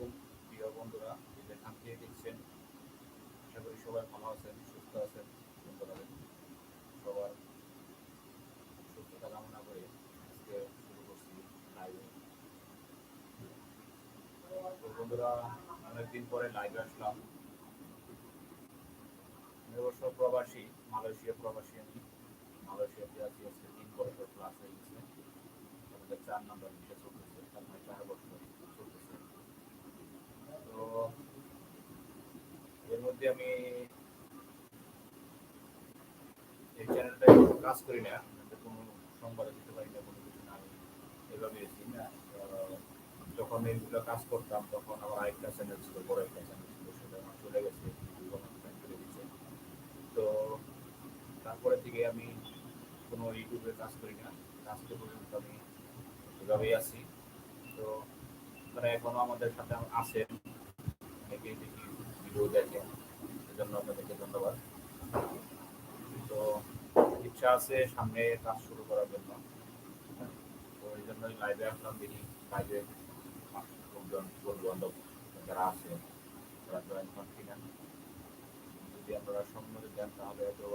আলাইকুম প্রিয় বন্ধুরা যে যেখান থেকে দেখছেন। আশা করি সবাই ভালো আছেন, সুস্থ আছেন, বন্ধুরা সবার সুস্থতা কামনা করে আজকে শুরু করছি বন্ধুরা, অনেকদিন পরে আসলাম। অবশ্য প্রবাসী, মালয়েশিয়া প্রবাসী আমি। মালয়েশিয়াতে আছি, আজকে তিন বছর ক্লাস হয়ে গেছে। আমাদের চার নম্বর বিষয় চলতেছে, তার মানে চার বছর চলতেছে তো মধ্যে আমি এই চ্যানেলটা কাজ করি না কোনো সংবাদ দিতে পারি না কোনো কিছু না। আমি এভাবে আছি আহ, যখন এইগুলো কাজ করতাম তখন আমার আরেকটা চ্যানেল ছিল বড় একটা চ্যানেল ছিল সেটা আমার চলে গেছে তো তারপরে থেকে আমি কোনো ইউটিউবে কাজ করি না। আজকে পর্যন্ত আমি এভাবেই আছি। তো তারা এখনও আমাদের সাথে আছেন অনেকেই দেখি ভিডিও দেখেন। ইচ্ছা আছে সামনে কাজ শুরু করার জন্য। এই জন্যই লাইভে আসলাম তিনি লাইভে লোকজন, বন্ধুবান্ধব যারা আছে, তারা জয়েন হন কিনা যদি আপনারা সম্মতি দেন, তাহলে হয়তো